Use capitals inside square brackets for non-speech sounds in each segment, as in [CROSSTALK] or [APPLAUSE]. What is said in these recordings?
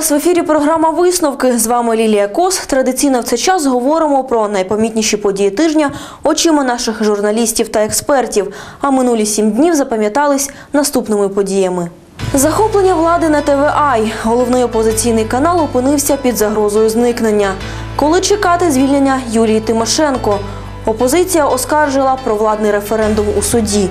вас в ефірі програма Висновки. З вами Лілія Кос. Традиційно в цей час говоримо про найпомітніші події тижня очима наших журналістів та експертів. А минулі сім днів запам'ятались наступними подіями. Захоплення влади на ТВАЙ. Головний опозиційний канал опинився під загрозою зникнення. Коли чекати звільнення Юлії Тимошенко? Опозиція оскаржила провладний референдум у суді.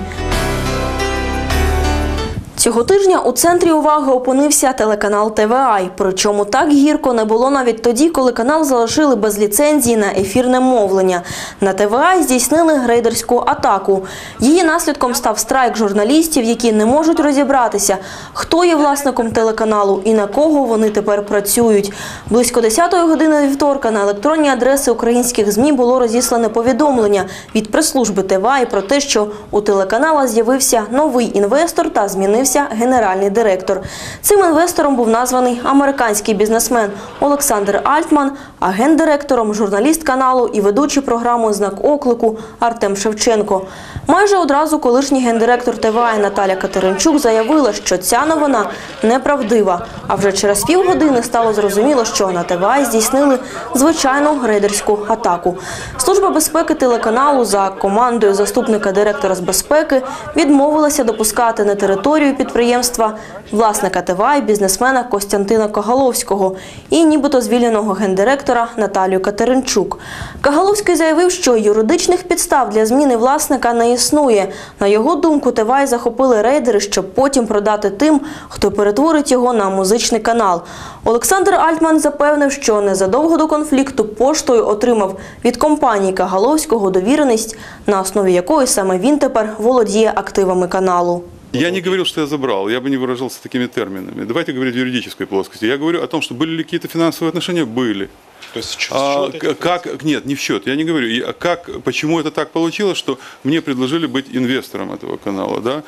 Цього тижня у центрі уваги опинився телеканал ТВАЙ. Причому так гірко не було навіть тоді, коли канал залишили без ліцензії на ефірне мовлення. На ТВАЙ здійснили рейдерську атаку. Її наслідком став страйк журналістів, які не можуть розібратися, хто є власником телеканалу і на кого вони тепер працюють. Близько 10-ї години вівторка на електронні адреси українських ЗМІ було розіслане повідомлення від прес-служби ТВАЙ про те, що у телеканала з'явився новий інвестор та змінився генеральний директор. Цим інвестором був названий американський бізнесмен Олександр Альтман, а гендиректором журналіст каналу і ведучий програми Знак оклику Артем Шевченко. Майже одразу колишній гендиректор ТВА Наталя Катеринчук заявила, що ця новина неправдива. А вже через півгодини стало зрозуміло, що на ТВА здійснили звичайну рейдерську атаку. Служба безпеки телеканалу за командою заступника директора з безпеки відмовилася допускати на територію підприємства власника ТВА і бізнесмена Костянтина Кагаловського і нібито звільненого гендиректора Наталію Катеринчук. Кагаловський заявив, що юридичних підстав для зміни власника не існує. На його думку, ТВА захопили рейдери, щоб потім продати тим, хто перетворить його на музичний канал. Олександр Альтман запевнив, що незадовго до конфлікту поштою отримав від компанії Кагаловського довіреність, на основі якої саме він тепер володіє активами каналу. Я не говорил, что я забрал, я бы не выражался такими терминами. Давайте говорить в юридической плоскости. Я говорю о том, что были ли какие-то финансовые отношения? Были. То есть в А, как, нет, не в счет, я не говорю. А как, почему это так получилось, что мне предложили быть инвестором этого канала, да?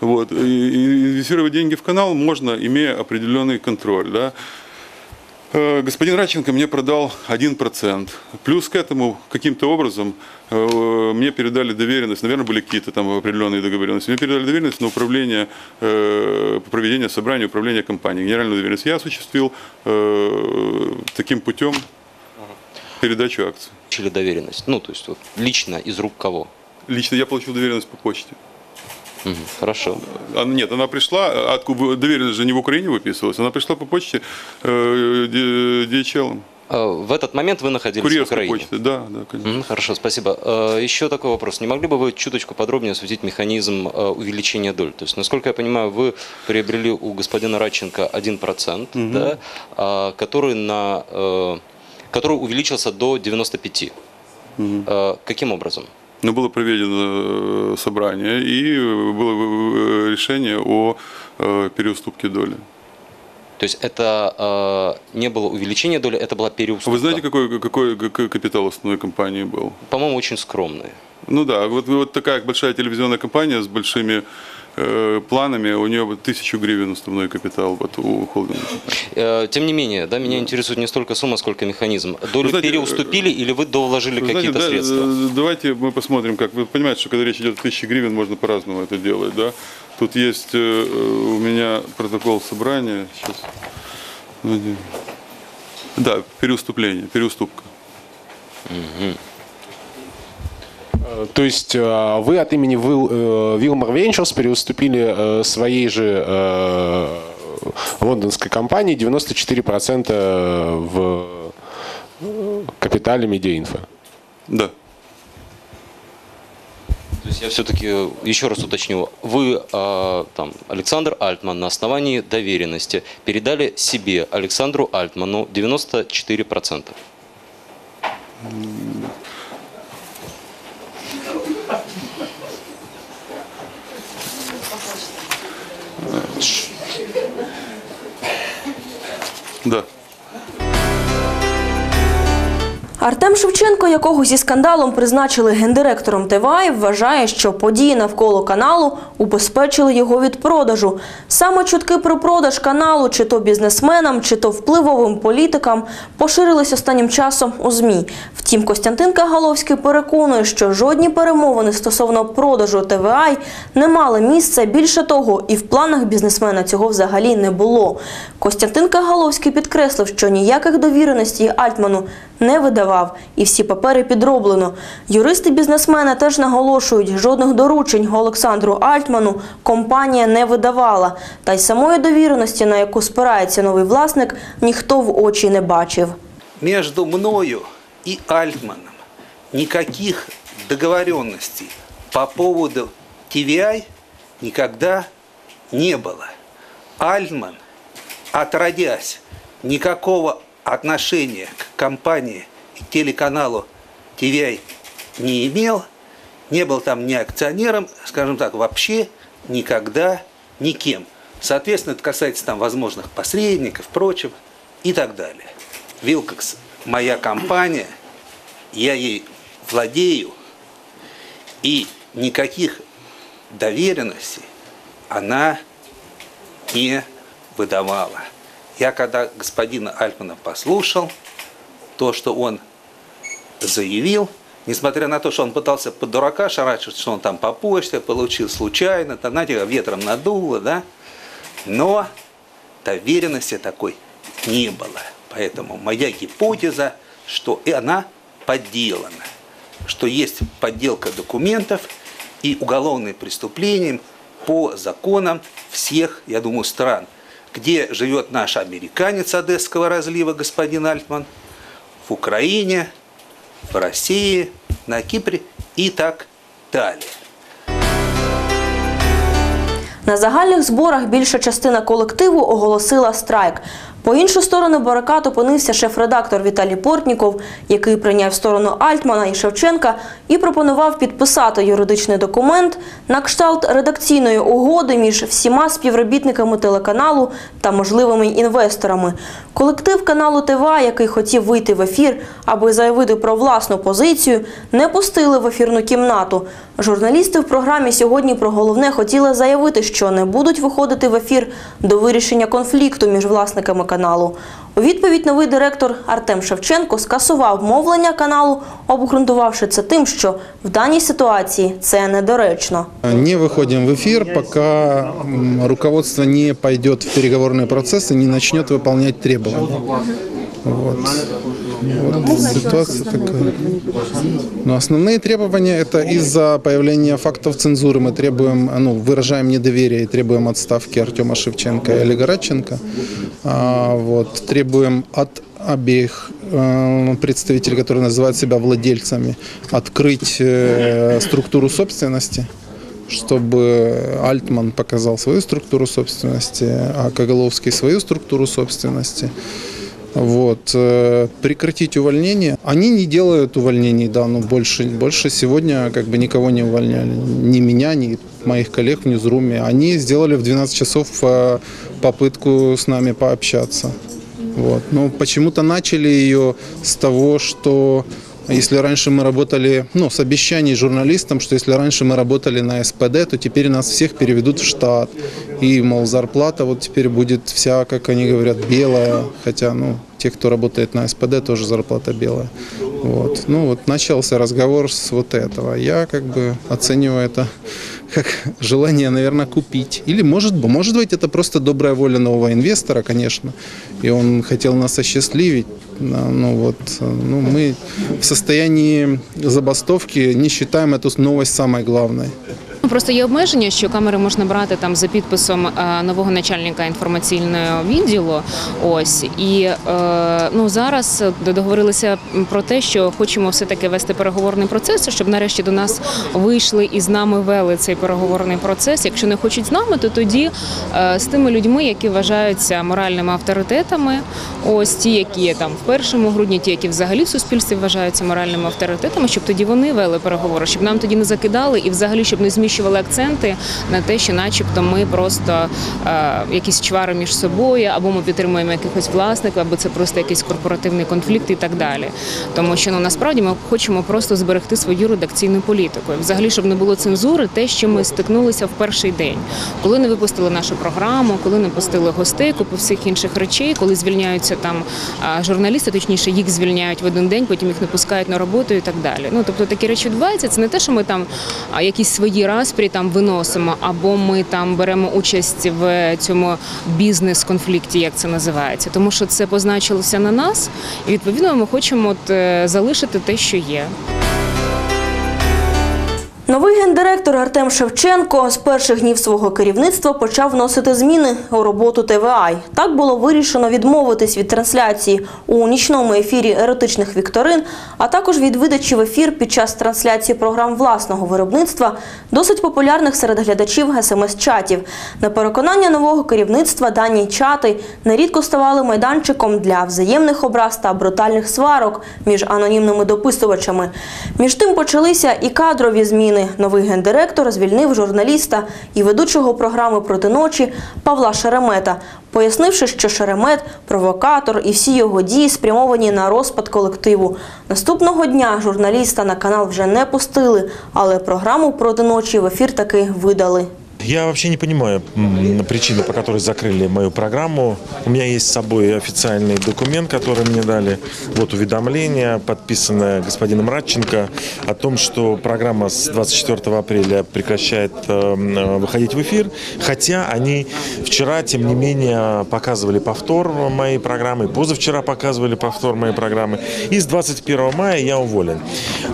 Вот. И инвестировать деньги в канал можно, имея определенный контроль, да? Э, Господин Радченко мне продал 1%. Плюс к этому каким-то образом э, мне передали доверенность, наверное, были какие-то там определенные договоренности, мне передали доверенность на управление, э, проведение собрания управления компанией. Генеральную доверенность я осуществил таким путем передачу акций. получили доверенность? Ну, то есть вот лично из рук кого? Лично я получил доверенность по почте. Хорошо. А, нет, она пришла, а откуда доверенность же не в Украине выписывалась, она пришла по почте э, DHL. А, В этот момент вы находились в Курьерской Украине? почты, да, да, конечно. Хорошо, спасибо. Э, Еще такой вопрос. Не могли бы вы чуточку подробнее осветить механизм э, увеличения доль? То есть, насколько я понимаю, вы приобрели у господина Радченко 1%, да, а, который, на, э, который увеличился до 95%. Э, Каким образом? Но было проведено э, собрание и было э, решение о э, переуступке доли. То есть это э, не было увеличение доли, это была переуступка. Вы знаете, какой, какой капитал основной компании был? По-моему, очень скромные. Ну да, вот, вот такая большая телевизионная компания с большими планами, у нее тысячу гривен основной капитал вот у холдинга. Э, Тем не менее, да, меня интересует не столько сумма, сколько механизм. Долю знаете, переуступили или вы довложили какие-то да, средства? э, давайте мы посмотрим, как вы понимаете, что когда речь идет о тысяче гривен, можно по-разному это делать, да? Тут есть э, э, у меня протокол собрания. Сейчас. Да, переуступление, переуступка. То есть э, вы от имени э, Wilmar Ventures переуступили э, своей же э, лондонской компании 94% в э, капитале Медиаинфо. Да. То есть я все-таки еще раз уточню. Вы, э, там, Александр Альтман, на основании доверенности передали себе, Александру Альтману, 94%. Да. Артем Шевченко, якого зі скандалом призначили гендиректором ТВА, вважає, що події навколо каналу убезпечили його від продажу. Саме чутки про продаж каналу, чи то бізнесменам, чи то впливовим політикам, поширились останнім часом у ЗМІ. Втім, Костянтин Кагаловський переконує, що жодні перемовини стосовно продажу ТВА не мали місця. Більше того, і в планах бізнесмена цього взагалі не було. Костянтин Кагаловський підкреслив, що ніяких довіреностей Альтману не видавав, і всі папери підроблено. Юристи бізнесмена теж наголошують, жодних доручень Олександру Альтману компанія не видавала. Та й самої довіреності, на яку спирається новий власник, ніхто в очі не бачив. между мною и Альтманом никаких договоренностей по поводу TVI никогда не было. Альтман, отродясь, никакого отношения к компании и телеканалу TVI не имел, не был там ни акционером, скажем так, вообще никогда никем. Соответственно, это касается там возможных посредников, прочего и так далее. Вилкокс – моя компания, я ей владею, и никаких доверенностей она не выдавала. Я когда господина Альтмана послушал, то, что он заявил, несмотря на то, что он пытался под дурака шарачить, что он там по почте получил случайно, там, знаете, ветром надуло, да, но доверенности такой не было. Поэтому моя гипотеза, что и она подделана, что есть подделка документов и уголовные преступления по законам всех, я думаю, стран, где живет наш американец Одесского разлива, господин Альтман, в Украине, в России, на Кипре и так далее. На загальних зборах більша частина колективу оголосила страйк. По іншу сторону барикад опинився шеф-редактор Віталій Портніков, який прийняв сторону Альтмана і Шевченка і пропонував підписати юридичний документ на кшталт редакційної угоди між всіма співробітниками телеканалу та можливими інвесторами. Колектив каналу ТВА, який хотів вийти в ефір, аби заявити про власну позицію, не пустили в ефірну кімнату. Журналісти в програмі сьогодні про головне хотіли заявити, що не будуть виходити в ефір до вирішення конфлікту між власниками каналу. У відповідь новий директор Артем Шевченко скасував мовлення каналу, обґрунтувавши це тим, що в даній ситуації це недоречно. Не выходим в эфир, пока м, руководство не пойдет в переговорный процесс и не начнет выполнять требования. Вот. Вот ситуация такая. Но основные требования это из-за появления фактов цензуры мы требуем, ну, выражаем недоверие и требуем отставки Артема Шевченко и Олега Радченко. А, вот, требуем от обеих э, представителей, которые называют себя владельцами, открыть э, структуру собственности чтобы Альтман показал свою структуру собственности, а Коголовский свою структуру собственности. Вот. э, Прекратить увольнение. Они не делают увольнений, да, но больше, больше сегодня как бы никого не увольняли. Ни меня, ни моих коллег в Ньюзруме. Они сделали в 12 часов э, попытку с нами пообщаться. Вот. Но почему-то начали ее с того, что если раньше мы работали, ну, с обещаний журналистам, что если раньше мы работали на СПД, то теперь нас всех переведут в штат. И, мол, зарплата вот теперь будет вся, как они говорят, белая. Хотя, ну, те, кто работает на СПД, тоже зарплата белая. Вот. Ну, вот начался разговор с вот этого. Я как бы оцениваю это как желание, наверное, купить. Или, может, быть- может быть, это просто добрая воля нового инвестора, конечно. И он хотел нас осчастливить. Да, Ну вот, ну, мы в состоянии забастовки не считаем эту новость самой главной. Просто є обмеження, що камери можна брати там за підписом е, нового начальника інформаційного відділу. Ось і е, ну зараз договорилися про те, що хочемо все таки вести переговорний процес, щоб нарешті до нас вийшли і з нами вели цей переговорний процес. Якщо не хочуть з нами, то тоді е, з тими людьми, які вважаються моральними авторитетами, ось ті, які є там в 1 грудні, ті, які взагалі в суспільстві вважаються моральними авторитетами, щоб тоді вони вели переговори, щоб нам тоді не закидали і взагалі щоб не зміщували зміщували акценти на те, що, начебто, ми просто е, якісь чвари між собою, або ми підтримуємо якихось власників, або це просто якийсь корпоративний конфлікт і так далі. Тому що ну насправді ми хочемо просто зберегти свою редакційну політику. Взагалі, щоб не було цензури, те, чим ми стикнулися в перший день, коли не випустили нашу програму, коли не пустили гостей, купу всіх інших речей, коли звільняються там а, журналісти, точніше їх звільняють в один день, потім їх не пускають на роботу і так далі. Ну тобто такі речі відбуваються. Це не те, що ми там якісь свої распрі там виносимо, або ми там беремо участь в цьому бізнес-конфлікті, як це називається, тому що це позначилося на нас, і відповідно ми хочемо от, е, залишити те, що є. Новий гендиректор Артем Шевченко з перших днів свого керівництва почав вносити зміни у роботу ТВА. Так було вирішено відмовитись від трансляції у нічному ефірі еротичних вікторин, а також від видачі в ефір під час трансляції програм власного виробництва, досить популярних серед глядачів смс-чатів. На переконання нового керівництва дані чати нерідко ставали майданчиком для взаємних образ та брутальних сварок між анонімними дописувачами. Між тим почалися і кадрові зміни. Новий гендиректор звільнив журналіста і ведучого програми проти ночі Павла Шеремета, пояснивши, що Шеремет провокатор і всі його дії спрямовані на розпад колективу. Наступного дня журналіста на канал вже не пустили, але програму проти ночі в ефір таки видали. Я вообще не понимаю причины, по которой закрыли мою программу. У меня есть с собой официальный документ, который мне дали. Вот уведомление, подписанное господином Радченко, о том, что программа с 24 апреля прекращает э, э, выходить в эфир. Хотя они вчера, тем не менее, показывали повтор моей программы, позавчера показывали повтор моей программы. И с 21 мая я уволен.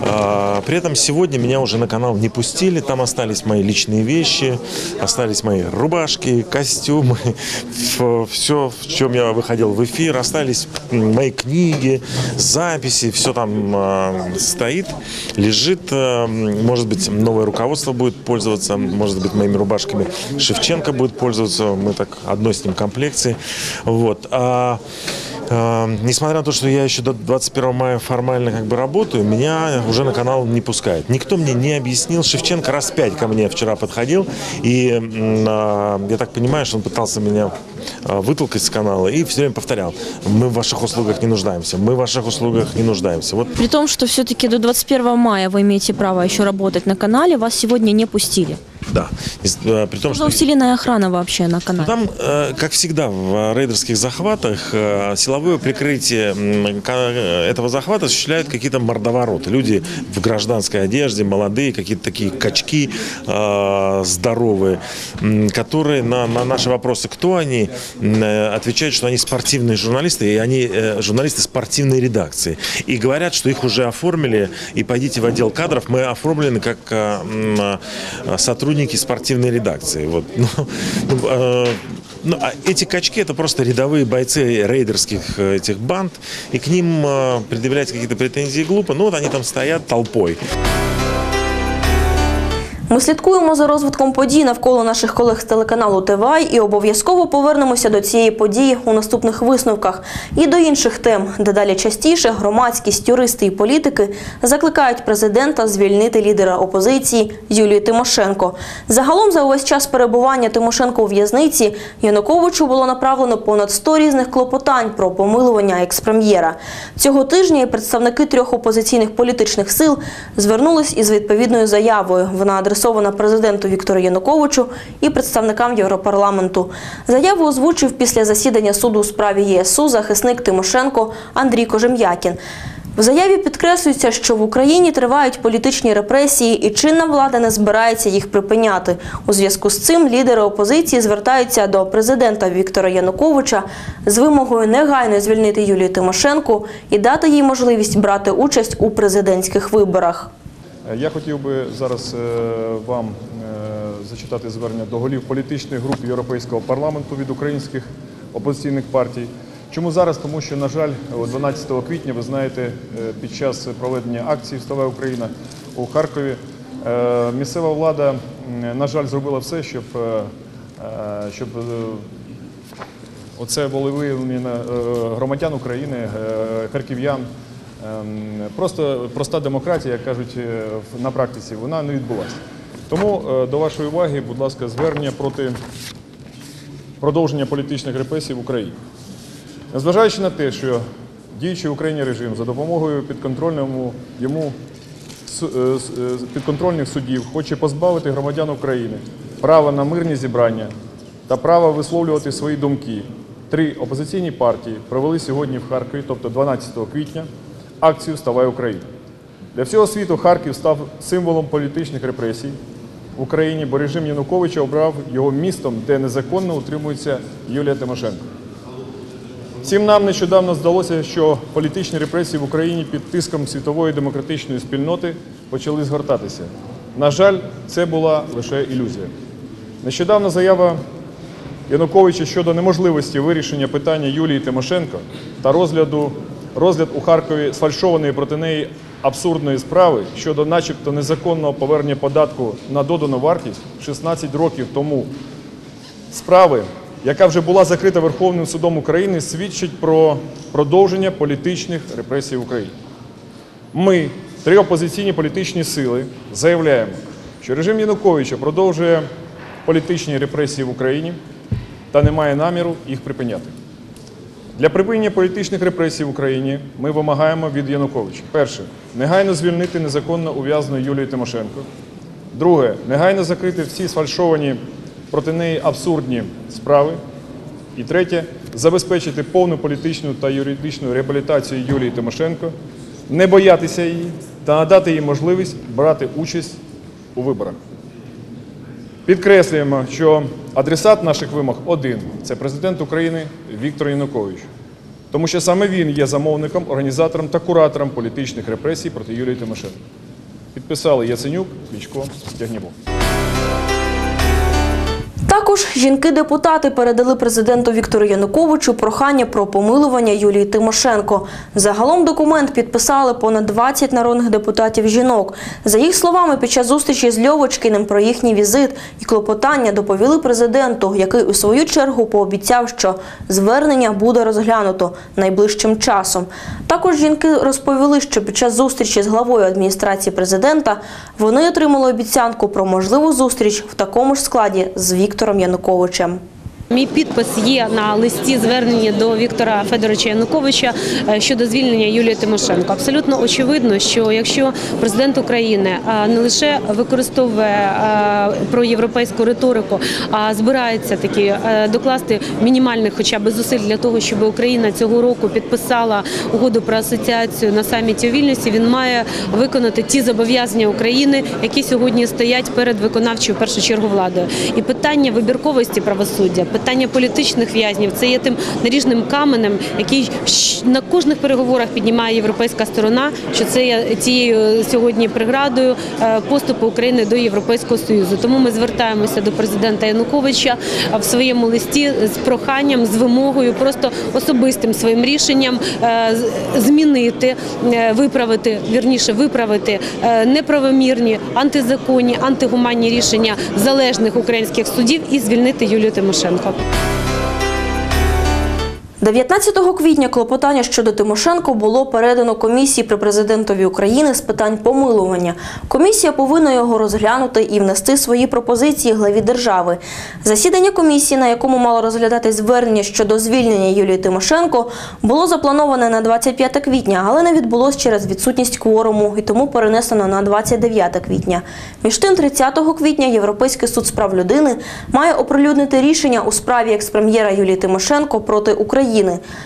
А, При этом сегодня меня уже на канал не пустили, там остались мои личные вещи, остались мои рубашки, костюмы, все, в чем я выходил в эфир, остались мои книги, записи, все там э, стоит, лежит. Э, Может быть, новое руководство будет пользоваться, может быть, моими рубашками Шевченко будет пользоваться, мы так одной с ним комплекции. Вот. А, Э, Несмотря на то, что я еще до 21 мая формально как бы работаю, меня уже на канал не пускают. Никто мне не объяснил. Шевченко раз пять ко мне вчера подходил, и а, я так понимаю, что он пытался меня а, вытолкать с канала и все время повторял, мы в ваших услугах не нуждаемся, мы в ваших услугах не нуждаемся. Вот При том, что все-таки до 21 мая вы имеете право еще работать на канале, вас сегодня не пустили. Да. Э, При том, Что усиленная охрана вообще на Ну, канале? Там, э, как всегда, в рейдерских захватах э, силовое прикрытие этого захвата осуществляют какие-то мордовороты. Люди в гражданской одежде, молодые, какие-то такие качки здоровые, которые на, на наши вопросы, кто они, отвечают, что они спортивные журналисты, и они журналисты спортивной редакции. И говорят, что их уже оформили, и пойдите в отдел кадров, мы оформлены как э, сотрудники спортивной редакции. Вот. Ну, э, [LAUGHS] ну, а эти качки это просто рядовые бойцы рейдерских э, этих банд, и к ним э, предъявлять какие-то претензии глупо. Ну вот они там стоят толпой. Ми слідкуємо за розвитком подій навколо наших колег з телеканалу ТВА і обов'язково повернемося до цієї події у наступних висновках і до інших тем, де далі частіше громадськість, юристи і політики закликають президента звільнити лідера опозиції Юлію Тимошенко. Загалом за увесь час перебування Тимошенко у в'язниці Януковичу було направлено понад 100 різних клопотань про помилування експрем'єра. Цього тижня представники трьох опозиційних політичних сил звернулись із відповідною заявою. Вона адресована президенту Віктору Януковичу і представникам Європарламенту. Заяву озвучив після засідання суду у справі ЄСУ захисник Тимошенко Андрій Кожем'якін. В заяві підкреслюється, що в Україні тривають політичні репресії, і чинна влада не збирається їх припиняти. У зв'язку з цим лідери опозиції звертаються до президента Віктора Януковича з вимогою негайно звільнити Юлію Тимошенко і дати їй можливість брати участь у президентських виборах. Е, Я хотів би зараз е, вам е, зачитати звернення до голів політичних груп Європейського парламенту від українських опозиційних партій. Чому зараз? Тому що, на жаль, 12 квітня, ви знаєте, під час проведення акції Вставай Україна у Харкові місцева влада, на жаль, зробила все, щоб, щоб Оце виявлені громадян України, харків'ян. Ем, Просто проста демократія, як кажуть е, на практиці, вона не відбулася. Тому е, до вашої уваги, будь ласка, звернення проти продовження політичних репресій в Україні. Незважаючи на те, що діючий Україні режим за допомогою підконтрольному йому е, підконтрольних судів хоче позбавити громадян України права на мирні зібрання та права висловлювати свої думки. Три опозиційні партії провели сьогодні в Харкові, тобто 12 квітня, акцію Ставай Україна. Для всього світу Харків став символом політичних репресій в Україні, бо режим Януковича обрав його містом, де незаконно утримується Юлія Тимошенко. Всім нам нещодавно здалося, що політичні репресії в Україні під тиском світової демократичної спільноти почали згортатися. На жаль, це була лише ілюзія. Нещодавна заява Януковича щодо неможливості вирішення питання Юлії Тимошенко та розгляду розгляд у Харкові сфальшованої проти неї абсурдної справи щодо, начебто, незаконного повернення податку на додану вартість 16 років тому справи, яка вже була закрита Верховним судом України, свідчить про продовження політичних репресій в Україні. Ми, три опозиційні політичні сили, заявляємо, що режим Януковича продовжує політичні репресії в Україні та не має наміру їх припиняти. Для припинення політичних репресій в Україні ми вимагаємо від Януковича. Перше, негайно звільнити незаконно ув'язнену Юлію Тимошенко. Друге, негайно закрити всі сфальшовані проти неї абсурдні справи. І третє, забезпечити повну політичну та юридичну реабілітацію Юлії Тимошенко, не боятися її та надати їй можливість брати участь у виборах. Підкреслюємо, що адресат наших вимог один це президент України Віктор Янукович, тому що саме він є замовником, організатором та куратором політичних репресій проти Юлії Тимошенко. Підписали Яценюк, Кличко, Тягнєвов. Також жінки-депутати передали президенту Віктору Януковичу прохання про помилування Юлії Тимошенко. Загалом документ підписали понад 20 народних депутатів жінок. За їх словами, під час зустрічі з Льовочкіним про їхній візит і клопотання доповіли президенту, який у свою чергу пообіцяв, що звернення буде розглянуто найближчим часом. Також жінки розповіли, що під час зустрічі з главою адміністрації президента вони отримали обіцянку про можливу зустріч в такому ж складі з Віктором Януковичем. Мій підпис є на листі звернення до Віктора Федоровича Януковича е, щодо звільнення Юлії Тимошенко. Абсолютно очевидно, що якщо президент України е, не лише використовує е, проєвропейську риторику, а збирається таки е, докласти мінімальних, хоча б зусиль для того, щоб Україна цього року підписала угоду про асоціацію на саміті у Вільнюсі, він має виконати ті зобов'язання України, які сьогодні стоять перед виконавчою першу чергу владою. І питання вибірковості правосуддя, питання політичних в'язнів це є тим наріжним каменем, який на кожних переговорах піднімає європейська сторона, що це є тією сьогодні преградою е, поступу України до Європейського союзу. Тому ми звертаємося до президента Януковича е, в своєму листі з проханням, з вимогою, просто особистим своїм рішенням е, змінити, виправити, вірніше виправити неправомірні, антизаконні, антигуманні рішення залежних українських судів і звільнити Юлію Тимошенко. 好的19 квітня клопотання щодо Тимошенко було передано комісії при президентові України з питань помилування. Комісія повинна його розглянути і внести свої пропозиції главі держави. Засідання комісії, на якому мало розглядати звернення щодо звільнення Юлії Тимошенко, було заплановане на 25 квітня, але не відбулось через відсутність кворуму і тому перенесено на 29 квітня. Між тим, 30 квітня Європейський суд з прав людини має оприлюднити рішення у справі експрем'єра Юлії Тимошенко проти України.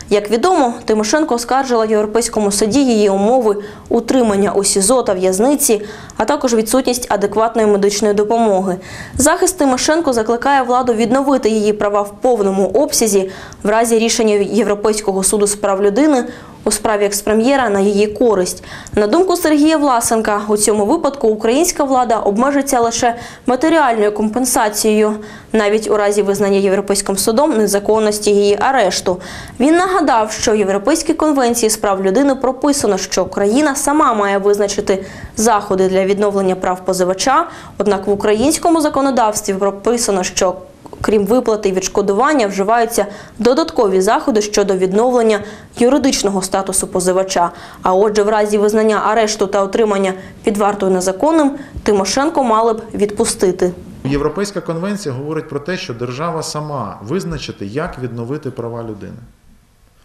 Як відомо, Тимошенко оскаржила Європейському суді її умови утримання у СІЗО та в'язниці, а також відсутність адекватної медичної допомоги. Захист Тимошенко закликає владу відновити її права в повному обсязі в разі рішення Європейського суду з прав людини у справі експрем'єра на її користь. На думку Сергія Власенка, у цьому випадку українська влада обмежиться лише матеріальною компенсацією, навіть у разі визнання Європейським судом незаконності її арешту. Він нагадав, що в Європейській конвенції з прав людини прописано, що Україна сама має визначити заходи для відновлення прав позивача. Однак в українському законодавстві прописано, що Крім виплати і відшкодування, вживаються додаткові заходи щодо відновлення юридичного статусу позивача. А отже, в разі визнання арешту та отримання під вартою незаконним, Тимошенко мали б відпустити. Європейська конвенція говорить про те, що держава сама визначити, як відновити права людини.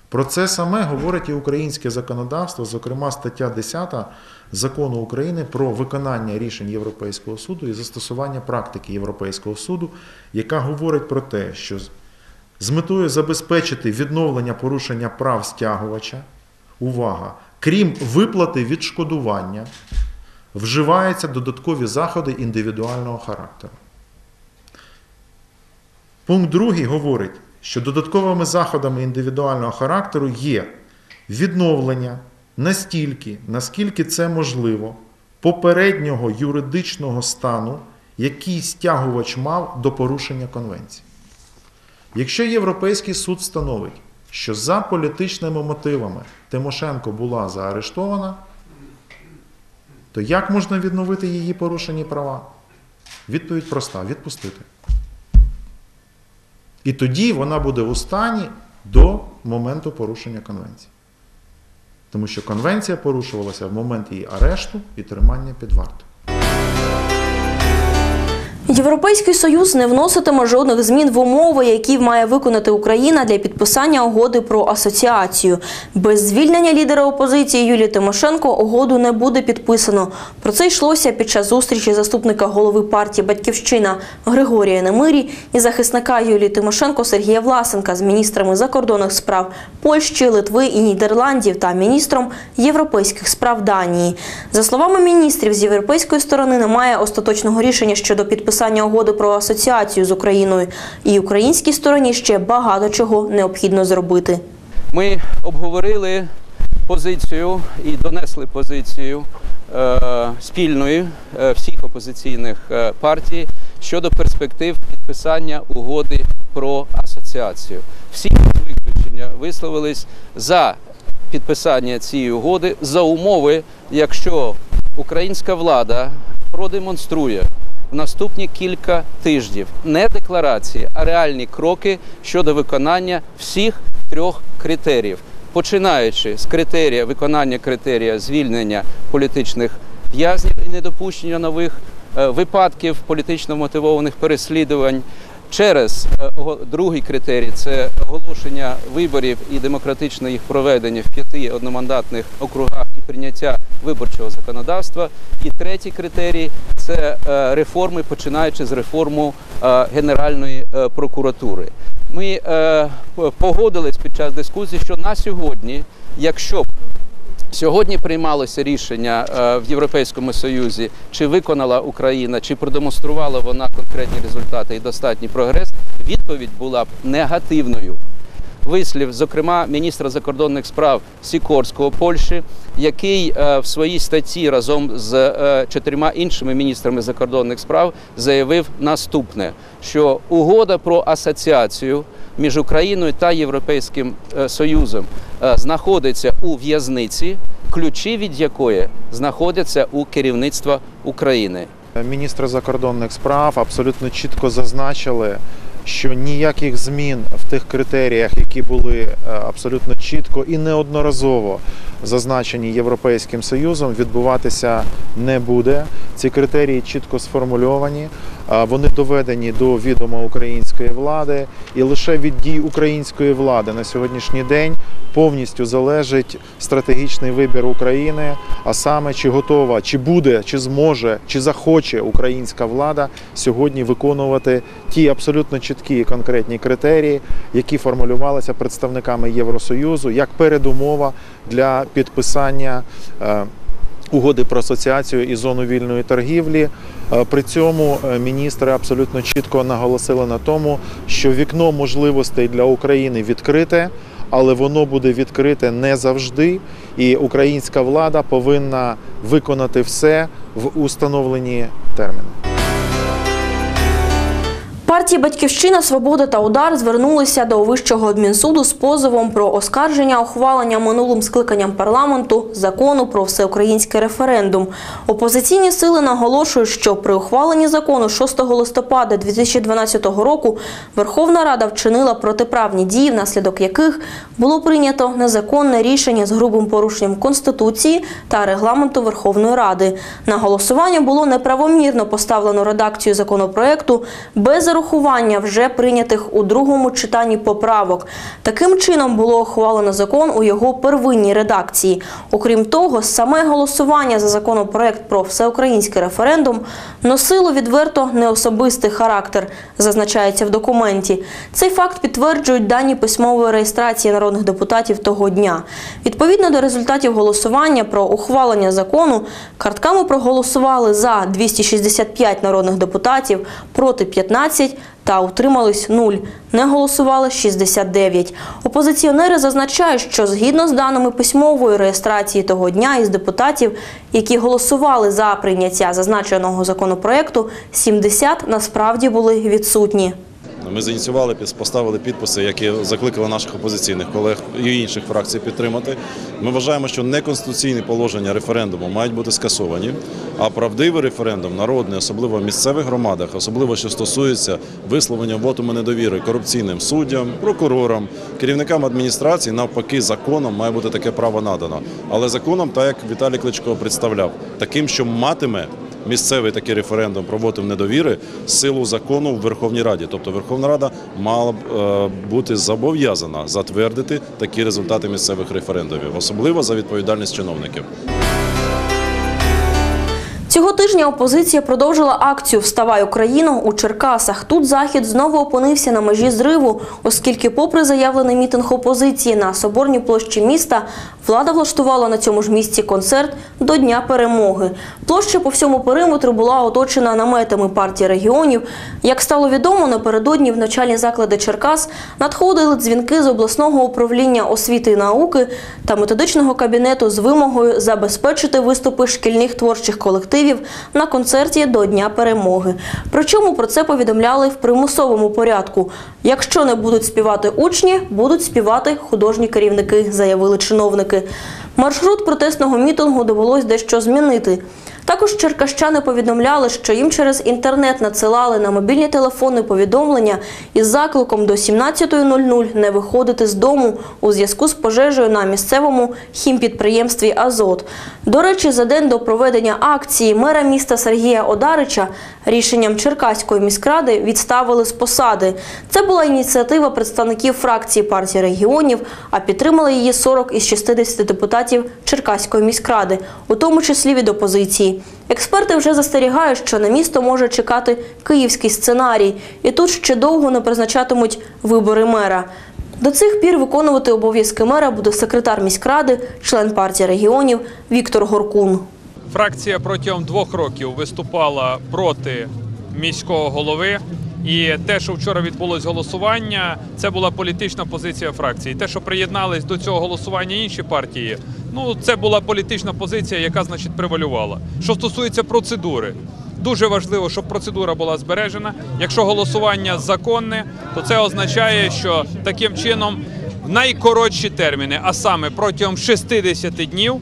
Про це саме говорить і українське законодавство, зокрема стаття 10 закону України про виконання рішень Європейського суду і застосування практики Європейського суду, яка говорить про те, що з- метою забезпечити відновлення порушення прав стягувача, увага, крім виплати відшкодування, вживаються додаткові заходи індивідуального характеру. Пункт 2 говорить, що додатковими заходами індивідуального характеру є відновлення настільки, наскільки це можливо, попереднього юридичного стану, який стягувач мав до порушення конвенції. Якщо Європейський суд встановить, що за політичними мотивами Тимошенко була заарештована, то як можна відновити її порушені права? Відповідь проста: відпустити. І тоді вона буде у стані до моменту порушення конвенції. Тому що конвенція порушувалася в момент її арешту і тримання під вартою. Європейський союз не вноситиме жодних змін в умови, які має виконати Україна для підписання угоди про асоціацію. Без звільнення лідера опозиції Юлії Тимошенко угоду не буде підписано. Про це йшлося під час зустрічі заступника голови партії Батьківщина Григорія Немирі і захисника Юлії Тимошенко Сергія Власенка з міністрами закордонних справ Польщі, Литви і Нідерландів та міністром європейських справ Данії. За словами міністрів, з європейської сторони немає остаточного рішення щодо підписання угоди про асоціацію з Україною, і українській стороні ще багато чого необхідно зробити. Ми обговорили позицію і донесли позицію е, спільної е, всіх опозиційних е, партій щодо перспектив підписання угоди про асоціацію. Всі без виключення висловились за підписання цієї угоди за умови, якщо українська влада продемонструє наступні кілька тижнів не декларації, а реальні кроки щодо виконання всіх трьох критеріїв, починаючи з критерія виконання критерія звільнення політичних в'язнів і недопущення нових е, випадків політично мотивованих переслідувань. Через е, другий критерій це оголошення виборів і демократичне їх проведення в п'яти одномандатних округах прийняття виборчого законодавства. І третій критерій це е, реформи, починаючи з реформу е, Генеральної е, прокуратури. Ми погодились під час дискусії, що на сьогодні, якщо б Сьогодні приймалося рішення в Європейському Союзі, чи виконала Україна, чи продемонструвала вона конкретні результати і достатній прогрес. Відповідь була б негативною. Вислів, зокрема, міністра закордонних справ Сікорського Польщі, який е, в своїй статті разом з е, чотирма іншими міністрами закордонних справ заявив наступне: що угода про асоціацію між Україною та Європейським е, Союзом знаходиться у в'язниці, ключі від якої знаходяться у керівництва України. Міністри закордонних справ абсолютно чітко зазначили, що ніяких змін в тих критеріях, які були е, абсолютно чітко і неодноразово зазначені Європейським Союзом, відбуватися не буде. Ці критерії чітко сформульовані, вони доведені до відома української влади, і лише від дій української влади на сьогоднішній день повністю залежить стратегічний вибір України, а саме чи готова, чи буде, чи зможе, чи захоче українська влада сьогодні виконувати ті абсолютно чіткі і конкретні критерії, які формулювалися представниками Євросоюзу як передумова для підписання. е, Угоди про асоціацію і зону вільної торгівлі. Е, При цьому е, міністри абсолютно чітко наголосили на тому, що вікно можливостей для України відкрите, але воно буде відкрите не завжди. І українська влада повинна виконати все в установлені терміни. Партії Батьківщина, Свобода та Удар звернулися до Вищого адмінсуду з позовом про оскарження ухвалення минулим скликанням парламенту закону про всеукраїнський референдум. Опозиційні сили наголошують, що при ухваленні закону 6 листопада 2012 року Верховна Рада вчинила протиправні дії, внаслідок яких було прийнято незаконне рішення з грубим порушенням Конституції та регламенту Верховної Ради. На голосування було неправомірно поставлено редакцію законопроекту без зарахування вже прийнятих у другому читанні поправок. Таким чином було ухвалено закон у його первинній редакції. Окрім того, саме голосування за законопроект про всеукраїнський референдум носило відверто неособистий характер, зазначається в документі. Цей факт підтверджують дані письмової реєстрації народних депутатів того дня. Відповідно до результатів голосування про ухвалення закону, картками проголосували за 265 народних депутатів, проти 15 та утримались 0. Не голосували 69. Опозиціонери зазначають, що згідно з даними письмової реєстрації того дня із депутатів, які голосували за прийняття зазначеного законопроекту, 70 насправді були відсутні. Ми зініціювали, поставили підписи, які закликали наших опозиційних колег і інших фракцій підтримати. Ми вважаємо, що неконституційні положення референдуму мають бути скасовані, а правдивий референдум, народний, особливо в місцевих громадах, особливо що стосується висловлення вотуму недовіри корупційним суддям, прокурорам, керівникам адміністрації, навпаки, законом має бути таке право надано. Але законом, так як Віталій Кличко представляв, таким, що матиме місцевий такий референдум про вотум недовіри силу закону в Верховній Раді. Тобто Верховна Рада мала б е, бути зобов'язана затвердити такі результати місцевих референдумів, особливо за відповідальність чиновників. Цього тижня опозиція продовжила акцію Вставай Україно у Черкасах. Тут захід знову опинився на межі зриву, оскільки, попри заявлений мітинг опозиції на соборній площі міста, влада влаштувала на цьому ж місці концерт до Дня перемоги. Площа по всьому периметру була оточена наметами партії регіонів. Як стало відомо, напередодні в начальні заклади Черкас надходили дзвінки з обласного управління освіти і науки та методичного кабінету з вимогою забезпечити виступи шкільних творчих колективів на концерті до Дня перемоги. Причому про це повідомляли в примусовому порядку. Якщо не будуть співати учні, будуть співати художні керівники, заявили чиновники. Маршрут протестного мітингу довелось дещо змінити. Також черкащани повідомляли, що їм через інтернет надсилали на мобільні телефони повідомлення із закликом до 17.00 не виходити з дому у зв'язку з пожежею на місцевому хімпідприємстві Азот. До речі, за день до проведення акції мера міста Сергія Одарича рішенням Черкаської міськради відставили з посади. Це була ініціатива представників фракції партії регіонів, а підтримали її 40 із 60 депутатів Черкаської міськради, у тому числі від опозиції. Експерти вже застерігають, що на місто може чекати київський сценарій, і тут ще довго не призначатимуть вибори мера. До цих пір виконувати обов'язки мера буде секретар міськради, член партії регіонів Віктор Горкун. Фракція протягом двох років виступала проти міського голови. І те, що вчора відбулось голосування, це була політична позиція фракції. Те, що приєднались до цього голосування інші партії, ну це була політична позиція, яка значить превалювала. Що стосується процедури, дуже важливо, щоб процедура була збережена. Якщо голосування законне, то це означає, що таким чином в найкоротші терміни, а саме протягом 60 днів,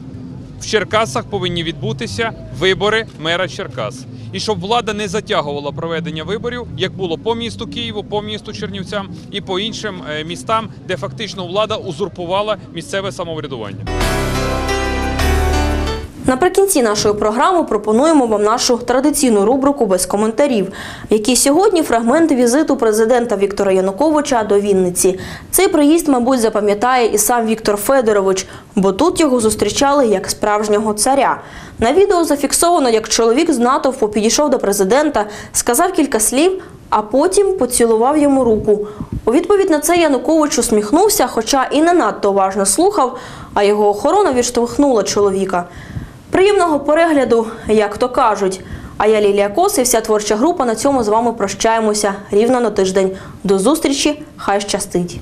в Черкасах повинні відбутися вибори мера Черкас. І щоб влада не затягувала проведення виборів, як було по місту Києву, по місту Чернівцям і по іншим е, містам, де фактично влада узурпувала місцеве самоврядування. Наприкінці нашої програми пропонуємо вам нашу традиційну рубрику без коментарів, в якій сьогодні фрагменти візиту президента Віктора Януковича до Вінниці. Цей приїзд, мабуть, запам'ятає і сам Віктор Федорович, бо тут його зустрічали як справжнього царя. На відео зафіксовано, як чоловік з натовпу підійшов до президента, сказав кілька слів, а потім поцілував йому руку. У відповідь на це Янукович усміхнувся, хоча і не надто уважно слухав, а його охорона відштовхнула чоловіка. Приємного перегляду, як то кажуть. А я Лілія Кос і вся творча група на цьому з вами прощаємося рівно на тиждень. До зустрічі, хай щастить!